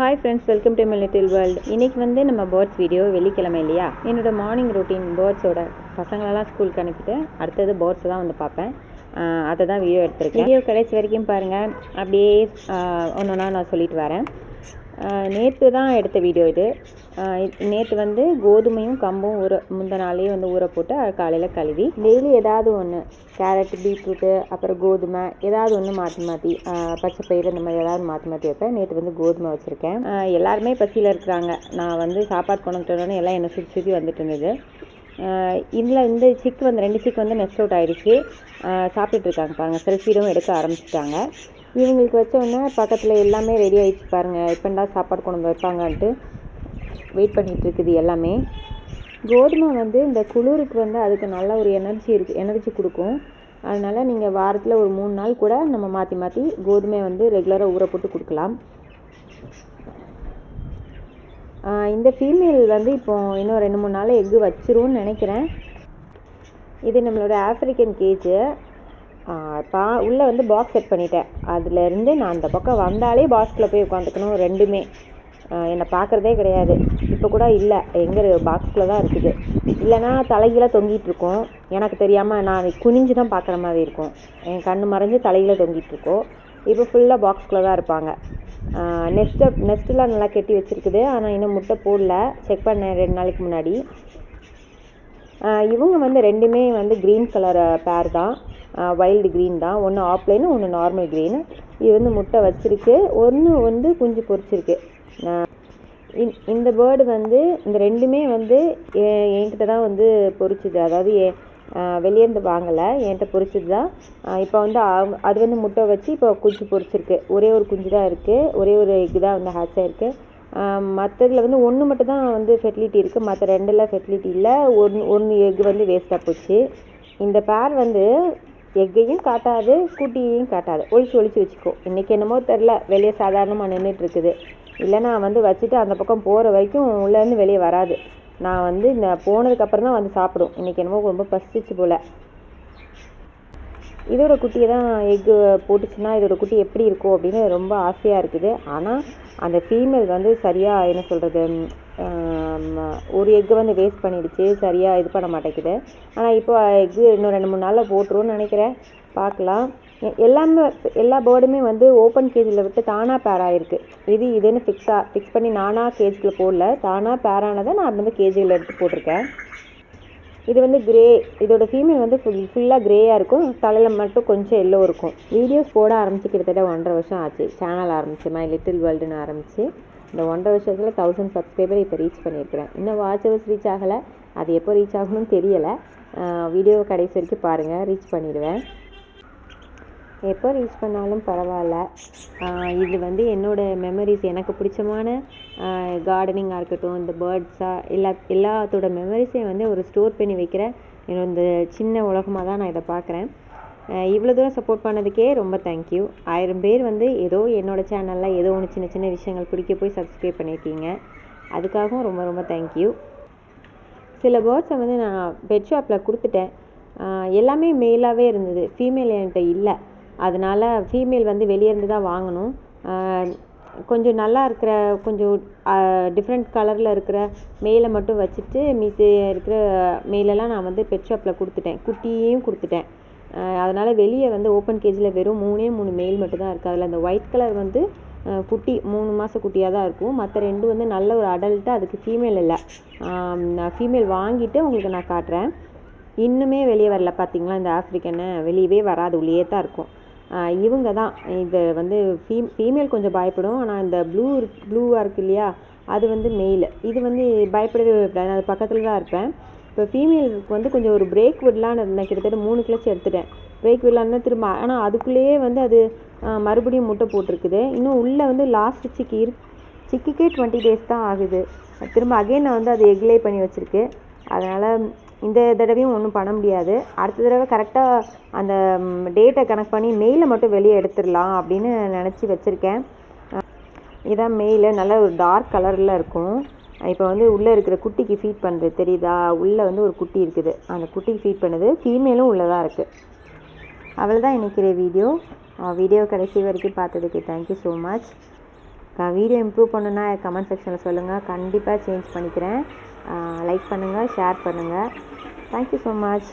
Hi friends welcome to little world இன்னைக்கு வந்து நம்ம பேர்ட்ஸ் வீடியோ வெள்ளிக்கிழமை இல்லையா? என்னோடய மார்னிங் ரொட்டீன் பேர்ட்ஸோட பசங்களெல்லாம் ஸ்கூலுக்கு அனுப்பிட்டு அடுத்தது பேர்ட்ஸ் தான் வந்து பார்ப்பேன். அதை தான் வீடியோ எடுத்திருக்கேன். வீடியோ கடைசி வரைக்கும் பாருங்கள் அப்படியே ஒன்று ஒன்றா நான் சொல்லிட்டு வரேன். நேற்று தான் எடுத்த வீடியோ இது. நேற்று வந்து கோதுமையும் கம்பும் ஊற முந்த நாளே வந்து ஊற போட்டு காலையில் கழுவி டெய்லி ஏதாவது ஒன்று கேரட் பீட்ரூட்டு அப்புறம் கோதுமை ஏதாவது ஒன்று மாற்றி மாற்றி பச்சை பயிறு இந்த மாதிரி ஏதாவது மாற்றி மாற்றி வைப்பேன். நேற்று வந்து கோதுமை வச்சுருக்கேன். எல்லாருமே பசியில் இருக்கிறாங்க. நான் வந்து சாப்பாடு கொண்டுட்டோன்னே எல்லாம் என்னை சுற்றி சுற்றி வந்துட்டு இருந்தது. இதில் இந்த சிக்கு வந்து ரெண்டு சிக் வந்து நெஸ்ட் அவுட் ஆகிடுச்சு சாப்பிட்டுட்டு இருக்காங்க பாருங்கள் செல்ஃபீடும் எடுக்க ஆரம்பிச்சிட்டாங்க. இவங்களுக்கு வச்ச உடனே பக்கத்தில் எல்லாமே ரெடி ஆகிடுச்சு பாருங்கள் எப்பண்டா சாப்பாடு கொண்டு வந்து வைப்பாங்கன்ட்டு வெயிட் பண்ணிகிட்ருக்குது எல்லாமே. கோதுமை வந்து இந்த குளிருக்கு வந்து அதுக்கு நல்ல ஒரு எனர்ஜி இருக்குது எனர்ஜி கொடுக்கும். அதனால் நீங்கள் வாரத்தில் ஒரு மூணு நாள் கூட நம்ம மாற்றி மாற்றி கோதுமை வந்து ரெகுலராக ஊற போட்டு கொடுக்கலாம். இந்த ஃபீமேல் வந்து இப்போ இன்னும் ரெண்டு மூணு நாள் எக்கு வச்சிரும்னு நினைக்கிறேன். இது நம்மளோட ஆஃப்ரிக்கன் கேஜு பா உள்ளே வந்து பாக்ஸ் செட் பண்ணிட்டேன். அதுலேருந்து நான் அந்த பக்கம் வந்தாலே பாக்ஸில் போய் உட்காந்துக்கணும் ரெண்டுமே. என்னை பார்க்குறதே கிடையாது. இப்போ கூட இல்லை. எங்கே பாக்ஸில் தான் இருக்குது. இல்லைன்னா தலைகீழ தொங்கிகிட்ருக்கோம் எனக்கு தெரியாமல் நான் குனிஞ்சு தான் பார்க்குற மாதிரி இருக்கும். என் கண் மறைஞ்சு தலைகீழ தொங்கிகிட்ருக்கோம் இப்போ ஃபுல்லாக பாக்ஸ்க்குள்ளே தான் இருப்பாங்க. நெஸ்ட்டை நெஸ்ட்டெலாம் நல்லா கெட்டி வச்சுருக்குது. ஆனால் இன்னும் முட்டை போடல. செக் பண்ணேன் ரெண்டு நாளைக்கு முன்னாடி. இவங்க வந்து ரெண்டுமே வந்து க்ரீன் கலர் பேர் தான். வைல்டு க்ரீன் தான். ஒன்று ஆப்லைனு ஒன்று நார்மல் க்ரீனு இது வந்து முட்டை வச்சுருக்கு. ஒன்று வந்து குஞ்சு பொரிச்சிருக்கு. இந்த பேர்டு வந்து இந்த ரெண்டுமே வந்து என்கிட்ட தான் வந்து பொரிச்சுது. அதாவது வெளியேருந்து வாங்கலை. என்கிட்ட பொறிச்சது தான். இப்போ வந்து அது வந்து முட்டை வச்சு இப்போ குஞ்சு பொரிச்சிருக்கு. ஒரே ஒரு குஞ்சு தான் இருக்குது ஒரே ஒரு எக்கு தான் வந்து ஹேட்ச் ஆகிருக்கு மற்றதில் வந்து ஒன்று மட்டும் தான் வந்து ஃபெர்டிலிட்டி இருக்குது மற்ற ரெண்டில் ஃபெர்டிலிட்டி இல்லை. ஒன்று ஒன்று எக்கு வந்து வேஸ்ட்டாக போச்சு. இந்த பேர் வந்து எக்கையும் காட்டாது குட்டியையும் காட்டாது. ஒழிச்சு ஒழிச்சு வச்சுக்கோ. இன்றைக்கி என்னமோ தெரில வெளியே சாதாரணமாக நின்றுட்டுருக்குது இல்லைனா இல்லை நான் வந்து வச்சுட்டு அந்த பக்கம் போகிற வரைக்கும் உள்ளேருந்து வெளியே வராது. நான் வந்து இந்த போனதுக்கப்புறம் தான் வந்து சாப்பிடும். இன்றைக்கி என்னமோ ரொம்ப பசிச்சு போல். இதோட குட்டியை தான் எக்கு போட்டுச்சுன்னா இதோட குட்டி எப்படி இருக்கும் அப்படின்னு ரொம்ப ஆசையாக இருக்குது. ஆனால் அந்த ஃபீமேல் வந்து சரியாக என்ன சொல்கிறது ஒரு எக்கு வந்து வேஸ்ட் பண்ணிடுச்சு. சரியாக இது பண்ண மாட்டேங்குது. ஆனால் இப்போ எக்கு இன்னும் ரெண்டு மூணு நாளில் போட்டுருவோன்னு நினைக்கிறேன். பார்க்கலாம். எல்லாமே எல்லா பேர்டுமே வந்து ஓப்பன் கேஜில் விட்டு தானாக பேர் ஆகிருக்கு இது இதுன்னு ஃபிக்ஸாக ஃபிக்ஸ் பண்ணி நானாக கேஜுக்குள்ளே போடல. தானாக பேர் ஆனதை நான் வந்து கேஜியில் எடுத்து போட்டிருக்கேன். இது வந்து கிரே இதோட ஃபீமேல் வந்து ஃபுல் ஃபுல்லாக க்ரேயாக இருக்கும். தலையில் மட்டும் கொஞ்சம் எல்லோ இருக்கும். வீடியோஸ் போட ஆரம்பிச்சு கிட்டத்தட்ட ஒன்றரை வருஷம் ஆச்சு. சேனல் ஆரம்பிச்சு மை லிட்டில் வேர்ல்டுன்னு ஆரம்பிச்சு. இந்த ஒன்றரை வருஷத்தில் தௌசண்ட் சப்ஸ்கிரைபர் இப்போ ரீச் பண்ணியிருக்கிறேன். இன்னும் வாட்ச் ரீச் ஆகலை. அது எப்போ ரீச் ஆகணும்னு தெரியலை. வீடியோ கடைசி வரைக்கும் பாருங்கள் ரீச் பண்ணிடுவேன். எப்போ ரீச் பண்ணாலும் பரவாயில்ல. இது வந்து என்னோடய மெமரிஸ் எனக்கு பிடிச்சமான கார்டனிங்காக இருக்கட்டும் இந்த பேர்ட்ஸாக எல்லா எல்லாத்தோட மெமரிஸையும் வந்து ஒரு ஸ்டோர் பண்ணி வைக்கிற என்னோட இந்த சின்ன உலகமாக தான் நான் இதை பார்க்குறேன். இவ்வளோ தூரம் சப்போர்ட் பண்ணதுக்கே ரொம்ப தேங்க்யூ ஆயிரம் பேர் வந்து ஏதோ என்னோடய சேனலில் ஏதோ ஒன்று சின்ன சின்ன விஷயங்கள் பிடிக்க போய் சப்ஸ்கிரைப் பண்ணியிருக்கீங்க. அதுக்காகவும் ரொம்ப ரொம்ப தேங்க்யூ சில பேர்ட்ஸை வந்து நான் பெட் ஷாப்பில் கொடுத்துட்டேன். எல்லாமே மேலாகவே இருந்தது. ஃபீமேல் என்கிட்ட இல்லை. அதனால் ஃபீமேல் வந்து வெளியே இருந்து தான் வாங்கணும். கொஞ்சம் நல்லா இருக்கிற கொஞ்சம் டிஃப்ரெண்ட் கலரில் இருக்கிற மேலே மட்டும் வச்சுட்டு மீதி இருக்கிற மேலெல்லாம் நான் வந்து பெட் ஷாப்பில் கொடுத்துட்டேன். குட்டியையும் கொடுத்துட்டேன். அதனால் வெளியே வந்து ஓப்பன் கேஜில் வெறும் மூணே மூணு மெயில் மட்டும்தான் இருக்குது அதில் அந்த ஒயிட் கலர் வந்து குட்டி மூணு மாத குட்டியாக தான் இருக்கும். மற்ற ரெண்டு வந்து நல்ல ஒரு அடல்ட்டு அதுக்கு ஃபீமேல் இல்லை. நான் ஃபீமேல் வாங்கிட்டு உங்களுக்கு நான் காட்டுறேன். இன்னுமே வெளியே வரல பார்த்தீங்களா இந்த ஆஃப்ரிக்கன்னு வெளியவே வராது உள்ளே தான் இருக்கும். இவங்க தான் இது வந்து ஃபீ ஃபீமேல் கொஞ்சம் பயப்படும். ஆனால் இந்த ப்ளூ ப்ளூவாக இருக்கு இல்லையா? அது வந்து மெயில் இது வந்து பயப்படவே பயப்படாது. அது பக்கத்தில் தான் இருப்பேன். இப்போ ஃபீமேலுக்கு வந்து கொஞ்சம் ஒரு பிரேக் விடலான்னு இருந்தேன். கிட்டத்தட்ட மூணு கிளச்சி எடுத்துட்டேன். பிரேக் விடலான்னு திரும்ப ஆனால் அதுக்குள்ளேயே வந்து அது மறுபடியும் முட்டை போட்டிருக்குது. இன்னும் உள்ளே வந்து லாஸ்ட் சிக்கி இரு சிக்கிக்கே டுவெண்ட்டி டேஸ் தான் ஆகுது. திரும்ப அகைன் நான் வந்து அது எக்லே பண்ணி வச்சுருக்கு அதனால் இந்த தடவையும் ஒன்றும் பண்ண முடியாது. அடுத்த தடவை கரெக்டாக அந்த டேட்டை கனெக்ட் பண்ணி மெயிலை மட்டும் வெளியே எடுத்துடலாம் அப்படின்னு நினச்சி வச்சுருக்கேன். இதான் மெயில் நல்ல ஒரு டார்க் கலரில் இருக்கும். இப்போ வந்து உள்ளே இருக்கிற குட்டிக்கு ஃபீட் பண்ணுறது தெரியுதா? உள்ளே வந்து ஒரு குட்டி இருக்குது. அந்த குட்டிக்கு ஃபீட் பண்ணுது ஃபீமேலும் உள்ளே தான் இருக்குது அவ்வளோதான் இன்றைக்கி வீடியோ வீடியோ கடைசி வரைக்கும் பார்த்ததுக்கு thank you so much video improve பண்ணுன்னா கமெண்ட் செக்ஷனில் சொல்லுங்கள் கண்டிப்பாக சேஞ்ச் பண்ணிக்கிறேன். லைக் பண்ணுங்கள் ஷேர் பண்ணுங்கள் தேங்க்யூ ஸோ மச்